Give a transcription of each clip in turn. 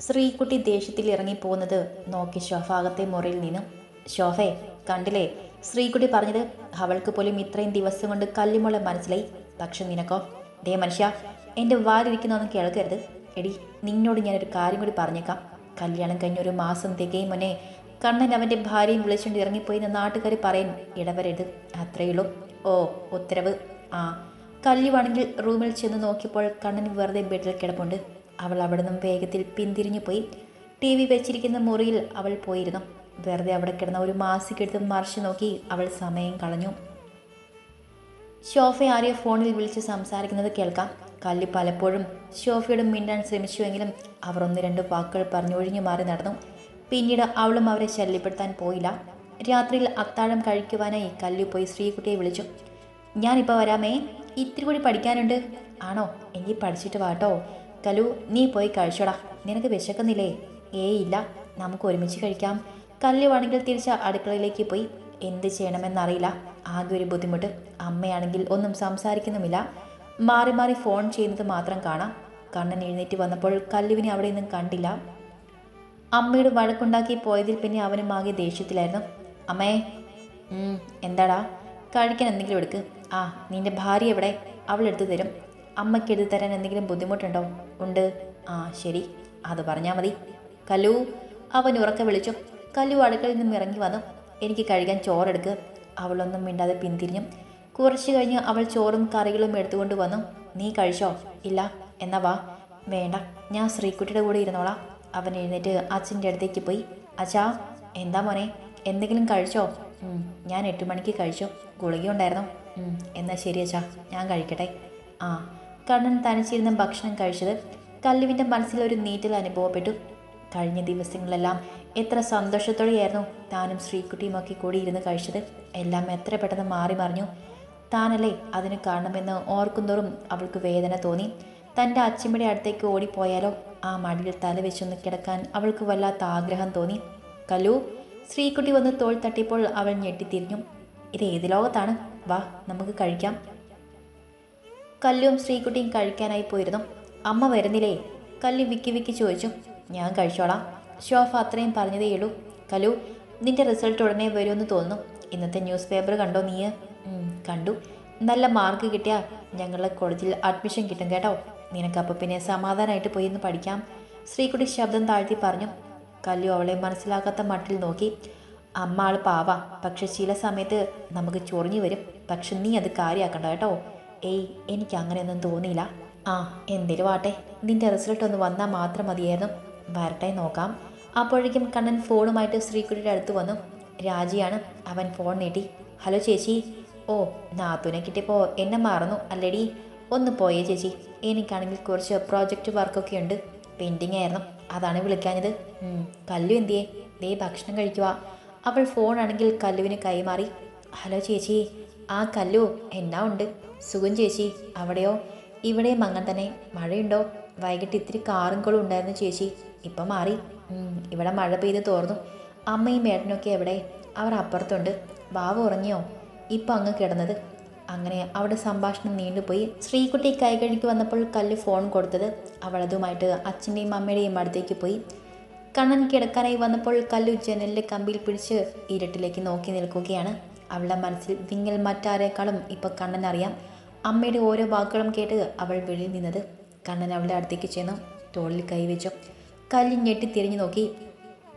ശ്രീകുട്ടി ദേഷ്യത്തിൽ ഇറങ്ങിപ്പോകുന്നത് നോക്കി ശോഭാഗത്തെ മുറിയിൽ നിന്നും. ശോഭെ കണ്ടില്ലേ? ശ്രീകുട്ടി പറഞ്ഞത് അവൾക്ക് പോലും ഇത്രയും ദിവസം കൊണ്ട് കല്ലുമുള്ള മനസ്സിലായി. പക്ഷെ നിനക്കോ? ദേ മനുഷ്യ എന്റെ വാലിരിക്കുന്നൊന്നും കേൾക്കരുത്. എടി നിന്നോട് ഞാനൊരു കാര്യം കൂടി പറഞ്ഞേക്കാം. കല്യാണം കഴിഞ്ഞ ഒരു മാസം തികയും മുന്നേ കണ്ണൻ അവന്റെ ഭാര്യയും വിളിച്ചുകൊണ്ട് ഇറങ്ങിപ്പോയി എന്ന് നാട്ടുകാർ പറയും. ഇടവരരുത് അത്രയുള്ളൂ. ഓ ഉത്തരവ്. ആ കല്ലുവാണെങ്കിൽ റൂമിൽ ചെന്ന് നോക്കിയപ്പോൾ കണ്ണൻ വെറുതെ ബെഡിൽ കിടപ്പുണ്ട്. അവൾ അവിടെ നിന്നും വേഗത്തിൽ പിന്തിരിഞ്ഞു പോയി. ടി വി വെച്ചിരിക്കുന്ന മുറിയിൽ അവൾ പോയിരുന്നു. വെറുതെ അവിടെ കിടന്ന ഒരു മാസിക്കെടുത്ത് മറിച്ച് നോക്കി അവൾ സമയം കളഞ്ഞു. ഷോഫെ ആരെയോ ഫോണിൽ വിളിച്ച് സംസാരിക്കുന്നത് കേൾക്കാം. കല്ലി പലപ്പോഴും ഷോഫയോട് മിണ്ടാൻ ശ്രമിച്ചുവെങ്കിലും അവർ ഒന്ന് രണ്ട് വാക്കുകൾ പറഞ്ഞൊഴിഞ്ഞു മാറി നടന്നു. പിന്നീട് അവളും അവരെ ശല്യപ്പെടുത്താൻ പോയില്ല. രാത്രിയിൽ അത്താഴം കഴിക്കുവാനായി കല്ലു പോയി ശ്രീകുട്ടിയെ വിളിച്ചു. ഞാനിപ്പോൾ വരാമേ. ഇത്തിരി കൂടി പഠിക്കാനുണ്ട്. ആണോ? എങ്കിൽ പഠിച്ചിട്ട് വാട്ടോ കലു നീ പോയി കഴിച്ചോടാ. നിനക്ക് വിശക്കുന്നില്ലേ? ഏയ് ഇല്ല നമുക്ക് ഒരുമിച്ച് കഴിക്കാം. കല്ലുവാണെങ്കിൽ തിരിച്ച് അടുക്കളയിലേക്ക് പോയി. എന്ത് ചെയ്യണമെന്നറിയില്ല. ആകെ ഒരു ബുദ്ധിമുട്ട്. അമ്മയാണെങ്കിൽ ഒന്നും സംസാരിക്കുന്നുമില്ല. മാറി മാറി ഫോൺ ചെയ്യുന്നത് മാത്രം കാണാം. കണ്ണൻ എഴുന്നേറ്റ് വന്നപ്പോൾ കല്ലുവിനെ അവിടെ നിന്നും കണ്ടില്ല. അമ്മയുടെ വഴക്കുണ്ടാക്കി പോയതിൽ പിന്നെ അവനും ആകെ ദേഷ്യത്തിലായിരുന്നു. അമ്മേ എന്താടാ? കഴിക്കാൻ എന്തെങ്കിലും എടുക്ക്. ആ നിന്റെ ഭാര്യ എവിടെ? അവളെടുത്ത് തരും. അമ്മയ്ക്ക് എഴുതി തരാൻ എന്തെങ്കിലും ബുദ്ധിമുട്ടുണ്ടോ? ഉണ്ട്. ആ ശരി. അത് പറഞ്ഞാൽ മതി. കലു അവൻ ഉറക്കെ വിളിച്ചു. കല്ലു അടുക്കളയിൽ നിന്നും ഇറങ്ങി വന്നു. എനിക്ക് കഴിക്കാൻ ചോറെടുക്കുക അവളൊന്നും മിണ്ടാതെ പിന്തിരിഞ്ഞു. കുറച്ച് കഴിഞ്ഞ് അവൾ ചോറും കറികളും എടുത്തുകൊണ്ട് വന്നു. നീ കഴിച്ചോ? ഇല്ല. എന്നാ വാ. വേണ്ട. ഞാൻ ശ്രീക്കുട്ടിയുടെ കൂടെ ഇരുന്നോളാം. അവൻ എഴുന്നേറ്റ് അച്ഛന്റെ അടുത്തേക്ക് പോയി. അച്ഛാ എന്താ മോനെ? എന്തെങ്കിലും കഴിച്ചോ? ഞാൻ എട്ട് മണിക്ക് കഴിച്ചു. ഗുളിക ഉണ്ടായിരുന്നു എന്നാൽ എന്നാ ശരി അച്ഛാ. ഞാൻ കഴിക്കട്ടെ. ആ കണ്ണൻ തനിച്ചിരുന്ന ഭക്ഷണം കഴിച്ചത് കല്ലുവിന്റെ മനസ്സിൽ ഒരു നീറ്റൽ അനുഭവപ്പെട്ടു. കഴിഞ്ഞ ദിവസങ്ങളെല്ലാം എത്ര സന്തോഷത്തോടെയായിരുന്നു താനും ശ്രീകുട്ടിയും ഒക്കെ കൂടി ഇരുന്ന് കഴിച്ചത്. എല്ലാം എത്ര പെട്ടെന്ന് മാറി മറിഞ്ഞു. താനല്ലേ അതിന് കാണണമെന്ന് ഓർക്കുന്തോറും അവൾക്ക് വേദന തോന്നി. തന്റെ അച്ഛമ്മയുടെ അടുത്തേക്ക് ഓടിപ്പോയാലോ? ആ മടിയിൽ തല വെച്ചൊന്ന് കിടക്കാൻ അവൾക്ക് വല്ലാത്ത ആഗ്രഹം തോന്നി. കലു ശ്രീക്കുട്ടി വന്ന് തോൾ തട്ടിയപ്പോൾ അവൾ ഞെട്ടിത്തിരിഞ്ഞു. ഇത് ഏത് ലോകത്താണ്? വാ നമുക്ക് കഴിക്കാം. കല്ലും ശ്രീകുട്ടിയും കഴിക്കാനായി പോയിരുന്നു. അമ്മ വരുന്നില്ലേ? കല്ലു വിക്കി വിക്കി ചോദിച്ചു. ഞാൻ കഴിച്ചോളാം. ഷോഫ് അത്രയും പറഞ്ഞതേ ഉള്ളൂ. കലു നിന്റെ റിസൾട്ട് ഉടനെ വരുമെന്ന് തോന്നുന്നു. ഇന്നത്തെ ന്യൂസ് പേപ്പർ കണ്ടോ നീ കണ്ടു. നല്ല മാർക്ക് കിട്ടിയാൽ ഞങ്ങളുടെ കോളേജിൽ അഡ്മിഷൻ കിട്ടും കേട്ടോ. നിനക്കപ്പോൾ പിന്നെ സമാധാനമായിട്ട് പോയി ഒന്ന് പഠിക്കാം. ശ്രീകുട്ടി ശബ്ദം താഴ്ത്തി പറഞ്ഞു. കല്ലു അവളെ മനസ്സിലാക്കാത്ത മട്ടിൽ നോക്കി. അമ്മ ആൾ പാവാ. പക്ഷെ ചില സമയത്ത് നമുക്ക് ചൊറിഞ്ഞു വരും. പക്ഷെ നീ അത് കാര്യമാക്കണ്ട കേട്ടോ. ഏയ് എനിക്ക് അങ്ങനെയൊന്നും തോന്നിയില്ല. ആ എന്തേലും വാട്ടെ നിന്റെ റിസൾട്ട് ഒന്ന് വന്നാൽ മാത്രം മതിയായിരുന്നു. വരട്ടെ നോക്കാം. അപ്പോഴേക്കും കണ്ണൻ ഫോണുമായിട്ട് ശ്രീകുട്ടിയുടെ അടുത്ത് വന്നു. രാജിയാണ്. അവൻ ഫോൺ നീട്ടി. ഹലോ ചേച്ചി. ഓ നാത്തൂനെ കിട്ടിയപ്പോൾ എന്നെ മറന്നു അല്ലേടി? ഒന്ന് പോയേ ചേച്ചി. എനിക്കാണെങ്കിൽ കുറച്ച് പ്രോജക്റ്റ് വർക്കൊക്കെ ഉണ്ട്. പെൻഡിങ് ആയിരുന്നു. അതാണ് വിളിക്കാഞ്ഞത്. കല്ലു എന്തിയേ? ദേ ഭക്ഷണം കഴിക്കുക അവൾ ഫോണാണെങ്കിൽ കല്ലുവിന് കൈമാറി. ഹലോ ചേച്ചി. ആ കല്ലു എന്നാ ഉണ്ട്? സുഖം ചേച്ചി അവിടെയോ? ഇവിടെയും അങ്ങനെ തന്നെ മഴയുണ്ടോ? വൈകിട്ട് ഇത്തിരി കാറും കോളും ഉണ്ടായിരുന്നു ചേച്ചി. ഇപ്പം മാറി. ഇവിടെ മഴ പെയ്ത് തോർന്നു. അമ്മയും മേടനൊക്കെ എവിടെ? അവർ അപ്പുറത്തുണ്ട്. ബാബു ഉറങ്ങിയോ? ഇപ്പം അങ്ങ് കിടന്നത്. അങ്ങനെ അവിടെ സംഭാഷണം നീണ്ടുപോയി ശ്രീകുട്ടി കൈകഴിക്ക് വന്നപ്പോൾ കല്ല് ഫോൺ കൊടുത്തത് അവളതുമായിട്ട് അച്ഛന്റെയും അമ്മയുടെയും അടുത്തേക്ക് പോയി. കണ്ണൻ കിടക്കാനായി വന്നപ്പോൾ കല്ലു ജനലിലെ കമ്പിയിൽ പിടിച്ച് ഇരുട്ടിലേക്ക് നോക്കി നിൽക്കുകയാണ്. അവളുടെ മനസ്സിൽ വിങ്ങൽ മറ്റാരേക്കാളും ഇപ്പോൾ കണ്ണൻ അറിയാം. അമ്മയുടെ ഓരോ വാക്കുകളും കേട്ട് അവൾ വെളിയിൽ നിന്നത് കണ്ണൻ അവളുടെ അടുത്തേക്ക് ചെന്നു തോളിൽ കൈവച്ചു കല്ലി ഞെട്ടി തിരിഞ്ഞു നോക്കി.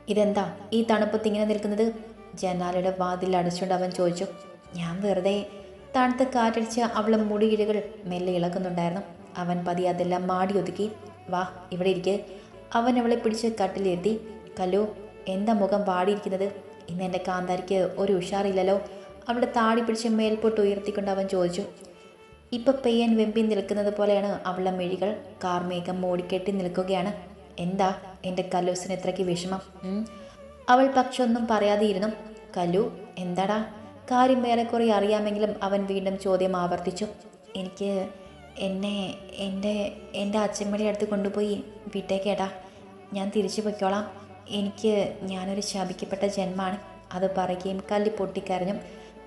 ഇതെന്താ? ഈ തണുപ്പത്ത് ഇങ്ങനെ നിൽക്കുന്നത്? ജനാലയുടെ വാതിൽ അടച്ചുകൊണ്ട് അവൻ ചോദിച്ചു. ഞാൻ വെറുതെ. തണുത്ത കാറ്റടിച്ച് അവളെ മുടിയിഴകൾ മെല്ലെ ഇളക്കുന്നുണ്ടായിരുന്നു അവൻ പതി അതെല്ലാം മാടി ഒതുക്കി. വാ ഇവിടെ ഇരിക്ക്. അവൻ അവളെ പിടിച്ച് കട്ടിലിരുത്തി. കല്ലു എന്താ മുഖം വാടിയിരിക്കുന്നത്? ഇന്ന് എന്റെ കാന്താരിക്ക് ഒരു ഉഷാറില്ലല്ലോ. അവളുടെ താടി പിടിച്ച് മേൽപോട്ട് ഉയർത്തിക്കൊണ്ട് അവൻ ചോദിച്ചു ഇപ്പം പെയ്യാൻ വെമ്പി നിൽക്കുന്നത് പോലെയാണ് അവളുടെ മിഴികൾ. കാർമേഘം മൂടിക്കെട്ടി നിൽക്കുകയാണ്. എന്താ എന്റെ കല്ലൂസിന് ഇത്രയ്ക്ക് വിഷമം? അവൾ പക്ഷെ ഒന്നും പറയാതെ ഇരുന്നു കല്ലു എന്താടാ? കാര്യം ഏറെക്കുറെ അറിയാമെങ്കിലും അവൻ വീണ്ടും ചോദ്യം ആവർത്തിച്ചു എനിക്ക് എന്നെ എന്റെ എന്റെ അച്ഛമ്മയുടെ അടുത്ത് കൊണ്ടുപോയി വിട്ടേക്കേടാ. ഞാൻ തിരിച്ചു പൊയ്ക്കോളാം. എനിക്ക് ഞാനൊരു ശപിക്കപ്പെട്ട ജന്മാണ് അത് പറയുകയും കല്ല് പൊട്ടിക്കരഞ്ഞു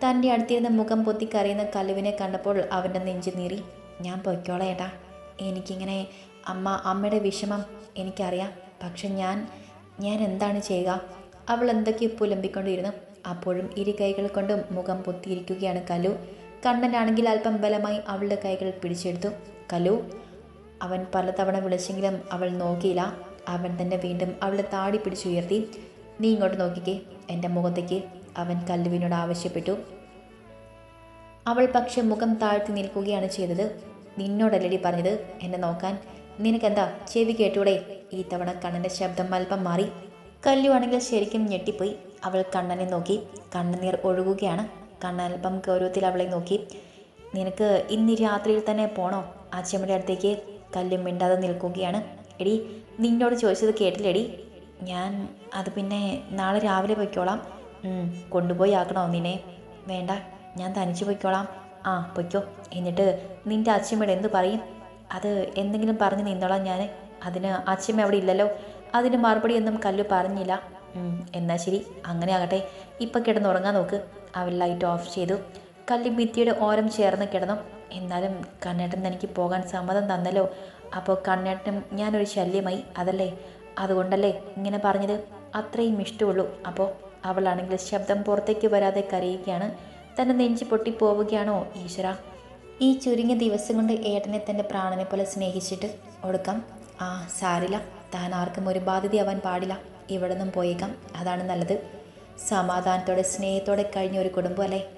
തന്റെ അടുത്തിരുന്ന മുഖം പൊത്തിക്കറിയുന്ന കല്ലുവിനെ കണ്ടപ്പോൾ അവന്റെ നെഞ്ചു നീറി ഞാൻ പൊയ്ക്കോളാം ഏട്ടാ. എനിക്കിങ്ങനെ അമ്മ അമ്മയുടെ വിഷമം എനിക്കറിയാം. പക്ഷെ ഞാൻ ഞാൻ എന്താണ് ചെയ്യുക? അവൾ എന്തൊക്കെ പുലമ്പിക്കൊണ്ടിരുന്നു. അപ്പോഴും ഇരു കൈകൾ കൊണ്ടും മുഖം പൊത്തിയിരിക്കുകയാണ് കലു കണ്ണനാണെങ്കിൽ അല്പം ബലമായി അവളുടെ കൈകൾ പിടിച്ചെടുത്തു. കലു അവൻ പലതവണ വിളിച്ചെങ്കിലും അവൾ നോക്കിയില്ല. അവൻ തന്നെ വീണ്ടും അവളെ താടി പിടിച്ചുയർത്തി. നീ ഇങ്ങോട്ട് നോക്കിക്കേ. എന്റെ മുഖത്തേക്ക് അവൻ കല്ലുവിനോട് ആവശ്യപ്പെട്ടു. അവൾ പക്ഷെ മുഖം താഴ്ത്തി നിൽക്കുകയാണ് ചെയ്തത്. നിന്നോടല്ലടി പറഞ്ഞത്. എന്നെ നോക്കാൻ. നിനക്കെന്താ? ചെവി കേട്ടൂടെ? ഈ തവണ കണ്ണന്റെ ശബ്ദം അല്പം മാറി. കല്ലുവാണെങ്കിൽ ശരിക്കും ഞെട്ടിപ്പോയി. അവൾ കണ്ണനെ നോക്കി. കണ്ണനീർ ഒഴുകുകയാണ്. കണ്ണൽപ്പം ഗൗരവത്തിൽ അവളെ നോക്കി. നിനക്ക് ഇന്ന് രാത്രിയിൽ തന്നെ പോണോ? അച്ഛമ്മയുടെ അടുത്തേക്ക് കല്ലും മിണ്ടാതെ നിൽക്കുകയാണ്. എടി നിന്നോട് ചോദിച്ചത് കേട്ടില്ലെടി. ഞാൻ അത് പിന്നെ നാളെ രാവിലെ പൊയ്ക്കോളാം. കൊണ്ടുപോയി ആക്കണോ നിന്നെ? വേണ്ട ഞാൻ തനിച്ച് പൊയ്ക്കോളാം. ആ പൊയ്ക്കോ. എന്നിട്ട് നിന്റെ അച്ഛമ്മയുടെ എന്ത് പറയും? അത് എന്തെങ്കിലും പറഞ്ഞ് നിന്നോളാം ഞാൻ അതിന് അച്ഛമ്മ അവിടെ ഇല്ലല്ലോ. അതിന് മറുപടി ഒന്നും കല്ലു പറഞ്ഞില്ല. എന്നാൽ എന്നാ ശരി. അങ്ങനെ ആകട്ടെ. ഇപ്പം കിടന്നുറങ്ങാൻ നോക്ക്. അവൾ ലൈറ്റ് ഓഫ് ചെയ്തു. കല്ലി ഭിത്തിയുടെ ഓരം ചേർന്ന് കിടന്നു. എന്നാലും കണ്ണേട്ടൻ തനിക്ക് പോകാൻ സമ്മതം തന്നല്ലോ. അപ്പോൾ കണ്ണേട്ടനും ഞാനൊരു ശല്യമായി. അതല്ലേ? അതുകൊണ്ടല്ലേ ഇങ്ങനെ പറഞ്ഞത്? അത്രയും ഇഷ്ടമുള്ളൂ. അപ്പോൾ അവളാണെങ്കിൽ ശബ്ദം പുറത്തേക്ക് വരാതെ കരയുകയാണ്. തന്റെ നെഞ്ച് പൊട്ടിപ്പോവുകയാണോ ഈശ്വര? ഈ ചുരുങ്ങിയ ദിവസം കൊണ്ട് ഏട്ടനെ തന്റെ പ്രാണനെ പോലെ സ്നേഹിച്ചിട്ട് ഒടുക്കാം. ആ സാരില്ല താൻ ആർക്കും ഒരു ബാധ്യതയാവാൻ പാടില്ല. ഇവിടെ നിന്നും പോയേക്കാം. അതാണ് നല്ലത്. സമാധാനത്തോടെ സ്നേഹത്തോടെ കഴിഞ്ഞ ഒരു കുടുംബം അല്ലേ?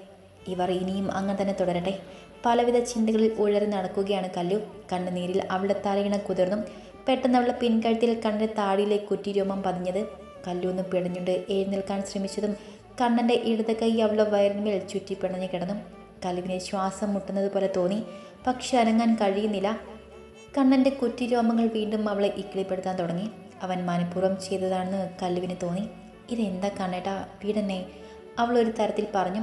ഇവർ ഇനിയും അങ്ങനെ തന്നെ തുടരട്ടെ. പലവിധ ചിന്തകളിൽ ഉഴറി നടക്കുകയാണ് കല്ലു. കണ്ണുനീരിൽ അവളുടെ തലയിണ കുതിർന്നും പെട്ടെന്ന് അവളുടെ പിൻകഴുത്തിൽ കണ്ണിന്റെ താടിയിലേക്ക് കുറ്റിരോമം പതിഞ്ഞത് കല്ലൂന്ന് പിടഞ്ഞുകൊണ്ട് എഴുന്നേൽക്കാൻ ശ്രമിച്ചതും കണ്ണന്റെ ഇടത് കൈ അവളുടെ വയറിന്മേൽ ചുറ്റി പിണഞ്ഞു കിടന്നു കലുവിനെ ശ്വാസം മുട്ടുന്നത് പോലെ തോന്നി. പക്ഷെ അനങ്ങാൻ കഴിയുന്നില്ല. കണ്ണന്റെ കുറ്റിരോമങ്ങൾ വീണ്ടും അവളെ ഇക്കിളിപ്പെടുത്താൻ തുടങ്ങി. അവൻ മനഃപൂർവം ചെയ്തതാണെന്ന് കല്ലുവിന് തോന്നി. ഇതെന്താ കണ്ണേട്ടാ വീടന്നെ അവൾ ഒരു തരത്തിൽ പറഞ്ഞു.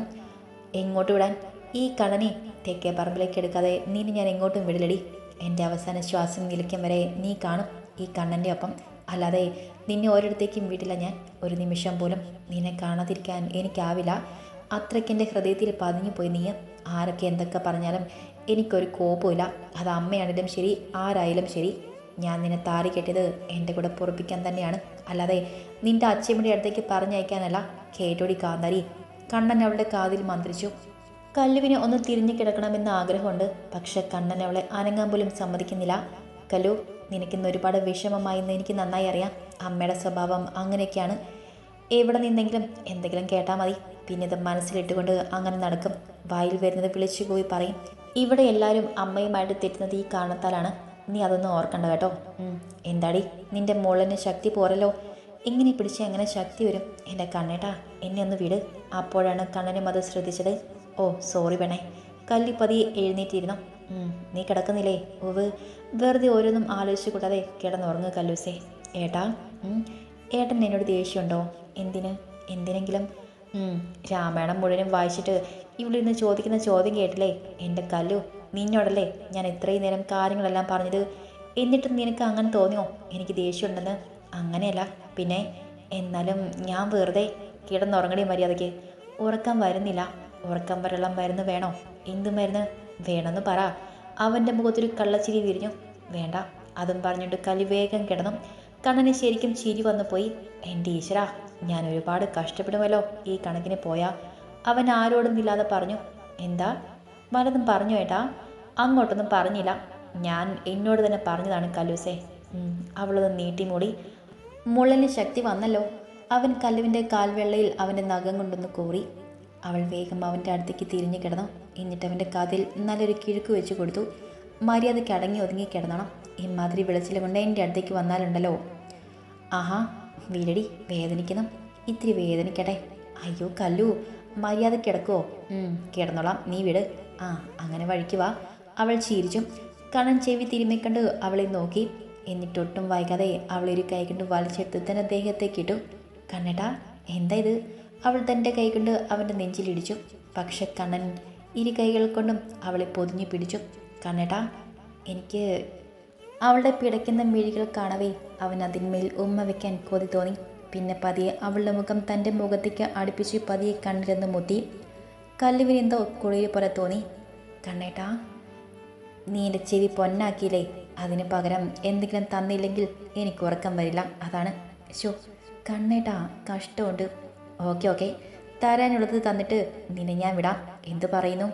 എങ്ങോട്ട് വിടാൻ? ഈ കണ്ണനെ തെക്കേ പറമ്പിലേക്ക് എടുക്കാതെ നിന്നെ ഞാൻ എങ്ങോട്ടും വിടലടി എന്റെ അവസാന ശ്വാസം നിലയ്ക്കും വരെ നീ കാണും ഈ കണ്ണന്റെ ഒപ്പം. അല്ലാതെ നിന്നെ ഒരിടത്തേക്കും വിടില്ല ഞാൻ ഒരു നിമിഷം പോലും നിന്നെ കാണാതിരിക്കാൻ എനിക്കാവില്ല. അത്രയ്ക്കെന്റെ ഹൃദയത്തിൽ പതിഞ്ഞു പോയി. നീ ആരൊക്കെ എന്തൊക്കെ പറഞ്ഞാലും എനിക്കൊരു കോപ്പമില്ല അത് അമ്മയാണെങ്കിലും ശരി ആരായാലും ശരി. ഞാൻ നിന്നെ താറി കെട്ടിയത് എന്റെ കൂടെ പൊറപ്പിക്കാൻ തന്നെയാണ്. അല്ലാതെ നിന്റെ അച്ഛമ്മയുടെ അടുത്തേക്ക് പറഞ്ഞയക്കാനല്ല. കേട്ടോടി കാന്താരി. കണ്ണൻ അവളുടെ കാതിൽ മന്ത്രിച്ചു. കല്ലുവിനെ ഒന്ന് തിരിഞ്ഞു കിടക്കണമെന്ന് ആഗ്രഹമുണ്ട്. പക്ഷെ കണ്ണൻ അവളെ അനങ്ങാൻ പോലും സമ്മതിക്കുന്നില്ല. കല്ലു നിനക്കിന്ന് ഒരുപാട് വിഷമമായെന്ന് എനിക്ക് നന്നായി അറിയാം. അമ്മയുടെ സ്വഭാവം അങ്ങനെയൊക്കെയാണ്. എവിടെ നിന്നെങ്കിലും എന്തെങ്കിലും കേട്ടാൽ മതി. പിന്നെ ഇത് മനസ്സിലിട്ടുകൊണ്ട് അങ്ങനെ നടക്കും. വായിൽ വരുന്നത് വിളിച്ചു പോയി പറയും. ഇവിടെ എല്ലാവരും അമ്മയുമായിട്ട് തെറ്റുന്നത് ഈ കാരണത്താലാണ്. നീ അതൊന്നും ഓർക്കണ്ട കേട്ടോ. എന്താടി? നിന്റെ മോളിന് ശക്തി പോരല്ലോ. ഇങ്ങനെ പിടിച്ച് എങ്ങനെ ശക്തി വരും? എന്റെ കണ്ണേട്ടാ എന്നെ ഒന്ന് വിട്. അപ്പോഴാണ് കണ്ണനും അത് ശ്രദ്ധിച്ചത്. ഓ സോറി വേണേ കല്ലിപ്പതി എഴുന്നേറ്റിരുന്നു. നീ കിടക്കുന്നില്ലേ? ഓവ് വെറുതെ ഓരോന്നും ആലോചിച്ച് കൂടാതെ കിടന്നുറങ്ങുക കല്ലൂസേ. ഏട്ടാ ഏട്ടൻ എന്നോട് ദേഷ്യമുണ്ടോ? എന്തിന്? എന്തിനെങ്കിലും? രാമായണം മുഴുവനും വായിച്ചിട്ട് ഇവിടെ ഇന്ന് ചോദിക്കുന്ന ചോദ്യം കേട്ടില്ലേ? എന്റെ കല്ലു നിന്നോടല്ലേ ഞാൻ ഇത്രയും നേരം കാര്യങ്ങളെല്ലാം പറഞ്ഞത്? എന്നിട്ടും നിനക്ക് അങ്ങനെ തോന്നിയോ? എനിക്ക് ദേഷ്യമുണ്ടെന്ന്? അങ്ങനെയല്ല. പിന്നെ എന്നാലും ഞാൻ വെറുതെ കിടന്നുറങ്ങണേ മര്യാദയ്ക്ക്. ഉറക്കം വരുന്നില്ല. ഉറക്കം വരളം മരുന്ന് വേണോ? എന്ത് മരുന്ന്? വേണമെന്ന് പറ. അവന്റെ മുഖത്തൊരു കള്ളച്ചിരി വിരിഞ്ഞു. വേണ്ട. അതും പറഞ്ഞിട്ട് കലി വേഗം കിടന്നു. കണ്ണന് ശരിക്കും ചിരി വന്നു പോയി. എന്റെ ഈശ്വര ഞാൻ ഒരുപാട് കഷ്ടപ്പെടുമല്ലോ ഈ കണക്കിന് പോയാ. അവൻ ആരോടും ഇല്ലാതെ പറഞ്ഞു എന്താ? വലതും പറഞ്ഞു ഏട്ടാ. അങ്ങോട്ടൊന്നും പറഞ്ഞില്ല. ഞാൻ എന്നോട് തന്നെ പറഞ്ഞതാണ് കല്ലൂസേ അവളത് നീട്ടി മൂടി. മുള്ളന് ശക്തി വന്നല്ലോ. അവൻ കല്ലുവിന്റെ കാൽവെള്ളയിൽ അവന്റെ നഖം കൊണ്ടൊന്ന് കോറി. അവൾ വേഗം അവന്റെ അടുത്തേക്ക് തിരിഞ്ഞു കിടന്നു. എന്നിട്ട് അവന്റെ കാതിൽ നല്ലൊരു കിഴുക്ക് വെച്ച് കൊടുത്തു. മര്യാദയ്ക്ക് അടങ്ങി ഒതുങ്ങി കിടന്നണം. ഇമാതിരി വിളച്ചിൽ കൊണ്ട് എന്റെ അടുത്തേക്ക് വന്നാലുണ്ടല്ലോ. ആഹാ വീരടി വേദനിക്കണം ഇത്തിരി വേദനിക്കട്ടെ. അയ്യോ കല്ലു മര്യാദ കിടക്കുവോ? ഉം, കിടന്നോളാം. നീ വിട്. ആ അങ്ങനെ വഴിക്ക് വാ. അവൾ ചിരിച്ചു. കണ്ണൻ ചെവി തിരുമ്മിക്കണ്ട് അവളെ നോക്കി. എന്നിട്ടൊട്ടും വൈകാതെ അവളൊരു ഒരു കൈ കൊണ്ട് വലിച്ചെടുത്ത് തന്നെ ദേഹത്തേക്ക് ഇട്ടു. കണ്ണേട്ടാ എന്താ ഇത്? അവൾ തന്റെ കൈകൊണ്ട് അവന്റെ നെഞ്ചിലിടിച്ചു. പക്ഷെ കണ്ണൻ ഇരു കൈകൾ കൊണ്ടും അവളെ പൊതിഞ്ഞു പിടിച്ചു. കണ്ണേട്ടാ എനിക്ക് അവളുടെ പിടയ്ക്കുന്ന മിഴികൾ കാണവേ. അവൻ അതിന്മേൽ ഉമ്മ വെക്കാൻ കൊതി തോന്നി. പിന്നെ പതിയെ അവളുടെ മുഖം തന്റെ മുഖത്തേക്ക് അടുപ്പിച്ച് പതിയെ കണ്ണിരുന്ന് മുത്തി കല്ലുവിനെന്തോ കുളിയിൽ പോലെ തോന്നി. കണ്ണേട്ടാ നീ എന്റെ ചെവി പൊന്നാക്കിയില്ലേ? അതിന് പകരം എന്തെങ്കിലും തന്നില്ലെങ്കിൽ എനിക്ക് ഉറക്കം വരില്ല. അതാണ്. ശോ കണ്ണേട്ടാ കഷ്ടമുണ്ട്. Okay okay. തരാനുള്ളത് തന്നിട്ട് നിന്നെ ഞാൻ വിടാം. എന്ത് പറയുന്നു?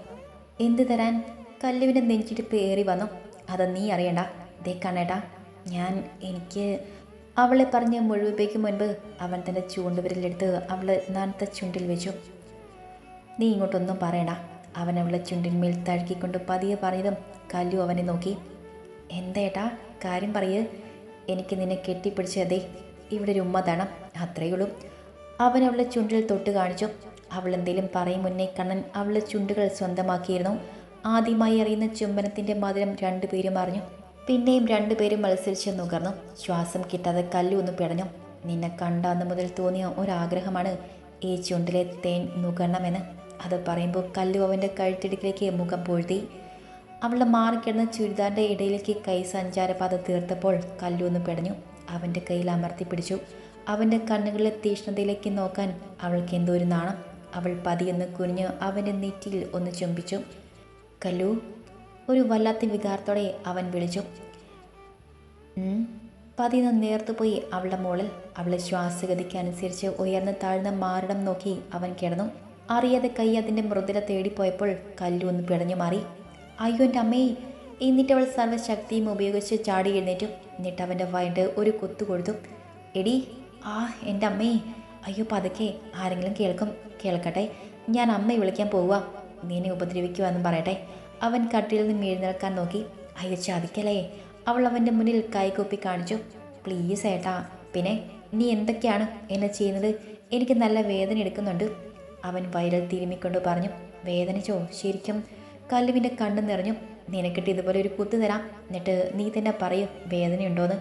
എന്ത് തരാൻ? കല്ലുവിന്റെ നെഞ്ചിട്ട് പേറി വന്നു. അത് നീ അറിയണ്ട. ദേ കണ്ണേട്ടാ ഞാൻ എനിക്ക് അവളെ പറഞ്ഞ് മുഴുവിപ്പേക്ക് മുൻപ് അവൻ തന്റെ ചൂണ്ടുവിരലെടുത്ത് അവളെ നനത്ത ചുണ്ടിൽ വെച്ചു. നീ ഇങ്ങോട്ടൊന്നും പറയണ്ട. അവൻ അവളെ ചുണ്ടിന്മേൽ തഴുകിക്കൊണ്ട് പതിയെ പറഞ്ഞതും കല്ലു അവനെ നോക്കി. എന്തേട്ടാ കാര്യം പറയ്. എനിക്ക് നിന്നെ കെട്ടിപ്പിടിച്ചതേ ഇവിടെ ഒരു ഉമ്മ തണം. അത്രയേ ഉള്ളൂ. അവൻ അവളെ ചുണ്ടിൽ തൊട്ട് കാണിച്ചു. അവൾ എന്തെങ്കിലും പറയും മുന്നേ കണ്ണൻ അവളുടെ ചുണ്ടുകൾ സ്വന്തമാക്കിയിരുന്നു. ആദ്യമായി അറിയുന്ന ചുംബനത്തിന്റെ മധുരം രണ്ടുപേരും അറിഞ്ഞു. പിന്നെയും രണ്ടുപേരും മത്സരിച്ച് നുകർന്നു. ശ്വാസം കിട്ടാതെ കല്ലു ഒന്ന് പിടഞ്ഞു. നിന്നെ കണ്ട അന്ന് മുതൽ തോന്നിയ ഒരാഗ്രഹമാണ് ഈ ചുണ്ടിലെ തേൻ നുകരണമെന്ന് അത് പറയുമ്പോൾ കല്ലു അവന്റെ കഴുത്തിടുക്കിലേക്ക് മുഖം പൂഴ്ത്തി അവളുടെ മാറിക്കിടന്ന ചുരിദാറിന്റെ ഇടയിലേക്ക് കൈ സഞ്ചാരപാത തീർത്തപ്പോൾ കല്ലു ഒന്ന് പിടഞ്ഞു. അവന്റെ കയ്യിൽ അമർത്തി പിടിച്ചു. അവന്റെ കണ്ണുകളിലെ തീഷ്ണതയിലേക്ക് നോക്കാൻ അവൾക്ക് എന്തോ ഒരു നാണം. അവൾ പതിയെന്ന് കുനിഞ്ഞ് അവന്റെ നെറ്റിയിൽ ഒന്ന് ചുംബിച്ചു. കല്ലു ഒരു വല്ലാത്ത വികാരത്തോടെ അവൻ വിളിച്ചു. പതിന്ന് നേർത്തുപോയി അവളുടെ മുകളിൽ അവളെ ശ്വാസഗതിക്ക് അനുസരിച്ച് ഉയർന്ന് താഴ്ന്ന മാറിടം നോക്കി അവൻ കിടന്നു. അറിയാതെ കൈ അതിന്റെ മൃദുല തേടിപ്പോയപ്പോൾ കല്ലു ഒന്ന് പിടഞ്ഞു മാറി. അയ്യോ എന്റെ അമ്മേ എന്നിട്ട് അവൾ സർവശക്തിയും ഉപയോഗിച്ച് ചാടി എഴുന്നേറ്റു. എന്നിട്ട് അവന്റെ വയണ്ട് ഒരു കുത്തു കൊടുത്തു എടി ആ എന്റെ അമ്മേ. അയ്യോ പതുക്കെ. ആരെങ്കിലും കേൾക്കും. കേൾക്കട്ടെ. ഞാൻ അമ്മയെ വിളിക്കാൻ പോവുക നീനെ ഉപദ്രവിക്കുവാന്നും പറയട്ടെ. അവൻ കട്ടിയിൽ നിന്ന് എഴുന്നേൽക്കാൻ നോക്കി. അയ്യോ ചതിക്കലേ അവൾ അവന്റെ മുന്നിൽ കൈകൊപ്പി കാണിച്ചു. പ്ലീസ് ഏട്ടാ. പിന്നെ നീ എന്തൊക്കെയാണ് എന്നെ ചെയ്യുന്നത്? എനിക്ക് നല്ല വേദന എടുക്കുന്നുണ്ട്. അവൻ വയറിൽ തിരുമ്മിക്കൊണ്ട് പറഞ്ഞു. വേദനിച്ചോ? ശരിക്കും കല്ലുവിന്റെ കണ്ണു നിറഞ്ഞു. നിനക്കിട്ട് ഇതുപോലെ ഒരു കുത്തു തരാം. എന്നിട്ട് നീ തന്നെ പറയൂ വേദനയുണ്ടോന്ന്.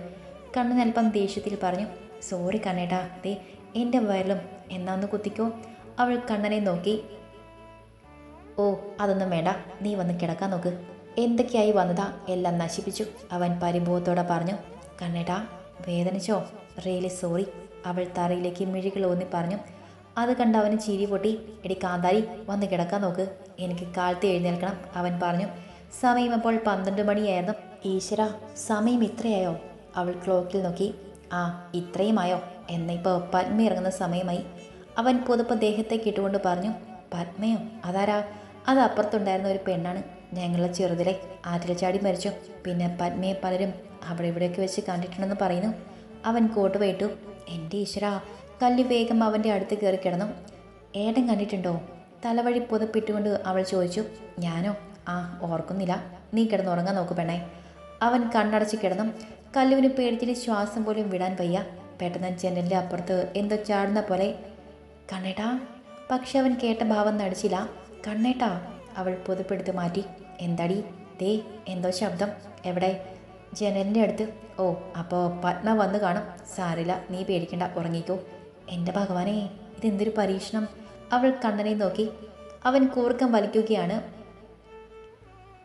കണ്ണൻ അല്പം ദേഷ്യത്തിൽ പറഞ്ഞു. സോറി കണ്ണേട്ടാ. ദേ എന്റെ വയറിലും എന്നാ ഒന്ന് കുത്തിക്കോ. അവൾ കണ്ണനെ നോക്കി. ഓ അതൊന്നും വേണ്ട. നീ വന്ന് കിടക്കാൻ നോക്ക്. എന്തൊക്കെയായി വന്നതാ? എല്ലാം നശിപ്പിച്ചു. അവൻ പരിഭവത്തോടെ പറഞ്ഞു കണ്ണേട്ടാ വേദനിച്ചോ? റിയലി സോറി അവൾ തറയിലേക്ക് മിഴികൾ ഊന്നി പറഞ്ഞു അത് കണ്ട് അവന് ചിരി പൊട്ടി. എടി കാന്താരി വന്ന് കിടക്കാൻ നോക്ക്. എനിക്ക് കാലത്ത് എഴുന്നേൽക്കണം. അവൻ പറഞ്ഞു സമയം അപ്പോൾ പന്ത്രണ്ട് മണിയായിരുന്നു. ഈശ്വര സമയം ഇത്രയായോ? അവൾ ക്ലോക്കിൽ നോക്കി ആ ഇത്രയുമായോ? എന്നിപ്പോൾ പത്മ ഇറങ്ങുന്ന സമയമായി. അവൻ പുതുപ്പ് ദേഹത്തേക്ക് ഇട്ടുകൊണ്ട് പറഞ്ഞു പത്മയോ? അതാരാ? അത് അപ്പുറത്തുണ്ടായിരുന്ന ഒരു പെണ്ണാണ്. ഞങ്ങളുടെ ചെറുതിലെ ആറ്റിലച്ചാടി ചാടി മരിച്ചു. പിന്നെ പത്മയെ പലരും അവിടെ ഇവിടെയൊക്കെ വെച്ച് കണ്ടിട്ടുണ്ടെന്ന് പറയുന്നു. അവൻ കോട്ട് പോയിട്ടു എന്റെ ഈശ്വര കല്ലി വേഗം അവന്റെ അടുത്ത് കയറി കിടന്നു. ഏട്ടൻ കണ്ടിട്ടുണ്ടോ? തലവഴി പുതപ്പിട്ടുകൊണ്ട് അവൾ ചോദിച്ചു ഞാനോ? ആ ഓർക്കുന്നില്ല. നീ കിടന്നുറങ്ങാൻ നോക്കു പെണ്ണേ. അവൻ കണ്ണടച്ച് കിടന്നു. കല്ലുവിന് പേടിച്ചിട്ട് ശ്വാസം പോലും വിടാൻ വയ്യ. പെട്ടെന്ന് ജനലിന്റെ അപ്പുറത്ത് എന്തോ ചാടുന്ന പോലെ കണ്ണേട്ടാ. പക്ഷെ അവൻ കേട്ട ഭാവം നടിച്ചില്ല. കണ്ണേട്ടാ. അവൾ പുതുപ്പെടുത്ത് മാറ്റി. എന്താടി? ദേ എന്തോ ശബ്ദം. എവിടെ? ജനലിന്റെ അടുത്ത്. ഓ അപ്പോൾ പത്മ വന്ന് കാണും. സാരില്ല നീ പേടിക്കണ്ട ഉറങ്ങിക്കോ. എന്റെ ഭഗവാനെ ഇതെന്തൊരു പരീക്ഷണം. അവൾ കണ്ണനെ നോക്കി. അവൻ കൂർക്കം വലിക്കുകയാണ്.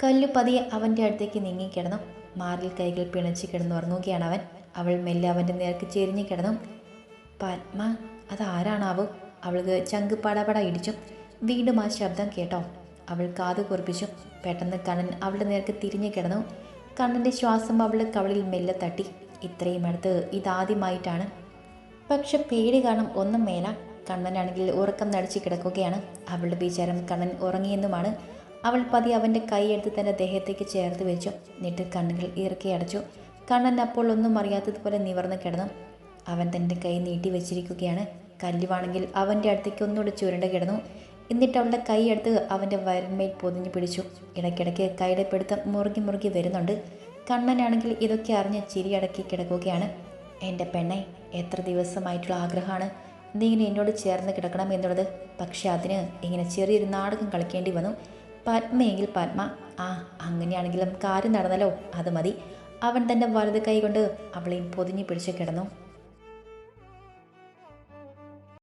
കല്ലു പതിയെ അവന്റെ അടുത്തേക്ക് നീങ്ങിക്കിടന്നു മാറിൽ കൈകൾ പിണച്ച് കിടന്നുറങ്ങുകയാണ് അവൻ അവൾ മെല്ലെ അവന്റെ നേർക്ക് ചെരിഞ്ഞു കിടന്നു. പത്മ അതാരാണാവോ? അവൾക്ക് ചങ്ക് പടപട ഇടിച്ചു. വീണ്ടും ആ ശബ്ദം കേട്ടോ. അവൾ കാത് കുറിപ്പിച്ചു. പെട്ടെന്ന് കണ്ണൻ അവളുടെ നേർക്ക് തിരിഞ്ഞു കിടന്നു. കണ്ണന്റെ ശ്വാസം അവളുടെ കവളിൽ മെല്ലെ തട്ടി. ഇത്രയും അടുത്ത് ഇതാദ്യമായിട്ടാണ്. പക്ഷെ പേടി കാണും ഒന്നും മേല. കണ്ണനാണെങ്കിൽ ഉറക്കം നടിച്ച് കിടക്കുകയാണ്. അവളുടെ വിചാരം കണ്ണൻ ഉറങ്ങിയെന്നുമാണ്. അവൾ പതി അവന്റെ കൈയെടുത്ത് തന്റെ ദേഹത്തേക്ക് ചേർത്ത് വെച്ചു. എന്നിട്ട് കണ്ണുകൾ ഇറക്കി അടച്ചു. കണ്ണൻ അപ്പോൾ ഒന്നും അറിയാത്തതുപോലെ നിവർന്ന് കിടന്നു. അവൻ തന്റെ കൈ നീട്ടി വെച്ചിരിക്കുകയാണ്. കല്ലുവാണെങ്കിൽ അവന്റെ അടുത്തേക്ക് ഒന്നുകൂടെ ചുരുണ്ട കിടന്നു. എന്നിട്ട് അവളുടെ കൈ എടുത്ത് അവന്റെ വയറിന്മേൽ പൊതിഞ്ഞു പിടിച്ചു. ഇടയ്ക്കിടയ്ക്ക് കൈയുടെ പിടുത്തം മുറുകി മുറുകി വരുന്നുണ്ട്. കണ്ണനാണെങ്കിൽ ഇതൊക്കെ അറിഞ്ഞ് ചിരിയടക്കി കിടക്കുകയാണ്. എന്റെ പെണ്ണെ എത്ര ദിവസമായിട്ടുള്ള ആഗ്രഹമാണ്. നീ ഇങ്ങനെ എന്നോട് ചേർന്ന് കിടക്കണം എന്നുള്ളത്. പക്ഷെ അതിന് ഇങ്ങനെ ചെറിയൊരു നാടകം കളിക്കേണ്ടി വന്നു. പത്മയെങ്കിൽ പത്മ. ആ അങ്ങനെയാണെങ്കിലും കാര്യം നടന്നല്ലോ അത് മതി. അവൻ തന്റെ വലത് കൈ കൊണ്ട് അവളെയും പൊതിഞ്ഞു പിടിച്ചു കിടന്നു.